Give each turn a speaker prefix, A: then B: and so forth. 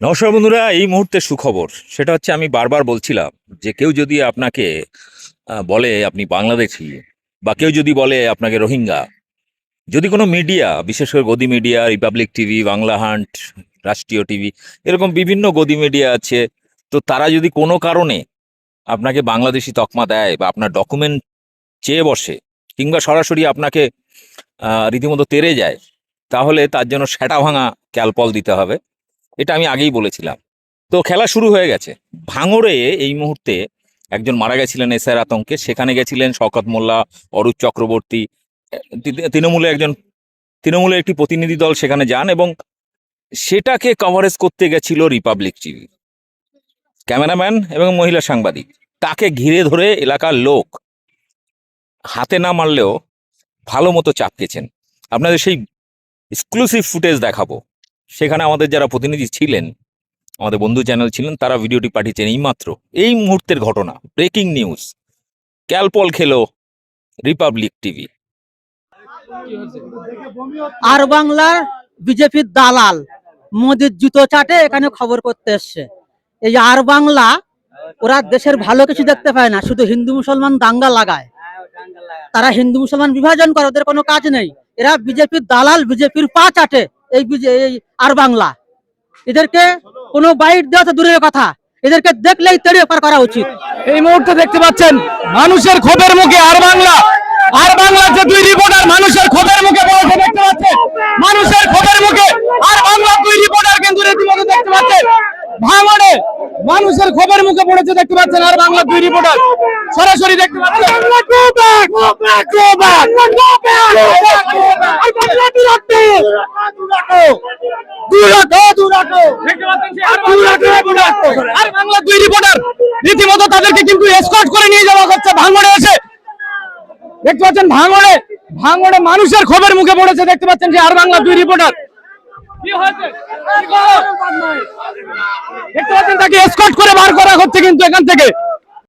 A: নমস্কার বন্ধুরা, এই মুহূর্তে সুখবর। সেটা হচ্ছে আমি বারবার বলছিলাম যে কেউ যদি আপনাকে বলে আপনি বাংলাদেশি বা কেউ যদি বলে আপনাকে রোহিঙ্গা, যদি কোনো মিডিয়া, বিশেষ করে গদি media, Republic TV, Bangla Hunt, রাষ্ট্রীয় টিভি, এরকম বিভিন্ন গদি মিডিয়া আছে, তো তারা যদি কোনো কারণে আপনাকে বাংলাদেশি তকমা দেয় বা আপনার ডকুমেন্ট চেয়ে বসে কিংবা সরাসরি আপনাকে রীতিমতো তেরে যায়, তাহলে তার জন্য সেটা ভাঙা ক্যালপল দিতে হবে। এটা আমি আগেই বলেছিলাম। তো খেলা শুরু হয়ে গেছে। ভাঙড়ে এই মুহূর্তে একজন মারা গেছিলেন এসআর আতঙ্কে। সেখানে গেছিলেন শওকত মোল্লা, অরূপ চক্রবর্তী তৃণমূলে একজন, তৃণমূলের একটি প্রতিনিধি দল সেখানে যান এবং সেটাকে কভারেজ করতে গেছিল রিপাবলিক টিভি ক্যামেরাম্যান এবং মহিলা সাংবাদিক। তাকে ঘিরে ধরে এলাকার লোক হাতে না মারলেও ভালো মতো চাপকেছেন। আপনাদের সেই এক্সক্লুসিভ ফুটেজ দেখাবো। সেখানে আমাদের যারা প্রতিনিধি ছিলেন, আমাদের বন্ধু চ্যানেল ছিলেন, তারা ভিডিওটি পাঠিয়েছেন এইমাত্র। এই মুহূর্তের ঘটনা ব্রেকিং নিউজ ক্যালপল খেলো রিপাবলিক টিভি
B: আর বাংলার বিজেপির দালাল মোদির জুতো চাটে এখানে খবর করতে এসছে। এই আর বাংলা, ওরা দেশের ভালো কিছু দেখতে পায় না, শুধু হিন্দু মুসলমান দাঙ্গা লাগায়। তারা হিন্দু মুসলমান বিভাজন করে, ওদের কোনো কাজ নেই। এরা বিজেপির দালাল, বিজেপির পা চাটে। এই এই আর বাংলা। এদেরকে কোনো বাইট দেওয়া দূরের কথা। এদেরকে দেখলেই তেড়ে পার করা উচিত।
C: এই মুহূর্তে দেখতে পাচ্ছেন, মানুষের ক্ষোভের মুখে আর বাংলা। আর বাংলার যে দুই রিপোর্টার মানুষের ক্ষোভের মুখে পড়েছে দেখতে পাচ্ছেন মানুষের ক্ষোভের মুখে আর বাংলার দুই রিপোর্টার কিন্তু রীতিমতো দেখতে পাচ্ছেন ভাঙড়ে মানুষের ক্ষোভের মুখে পড়েছে দেখতে পাচ্ছেন আর বাংলা দুই রিপোর্টার সরাসরি দেখতে আর বাংলার দুই রিপোর্টার রীতিমতো তাদেরকে কিন্তু এসকর্ট করে নিয়ে যাওয়া হচ্ছে ভাঙড়ে এসে। দেখতে পাচ্ছেন ভাঙড়ে ভাঙড়ে মানুষের ক্ষোভের মুখে পড়েছে দেখতে পাচ্ছেন যে আর বাংলা দুই রিপোর্টার কি হয়েছে? খবর? দেখতে পাচ্ছেন তাকে এসকর্ট করে বার করা হচ্ছে কিন্তু এখান থেকে।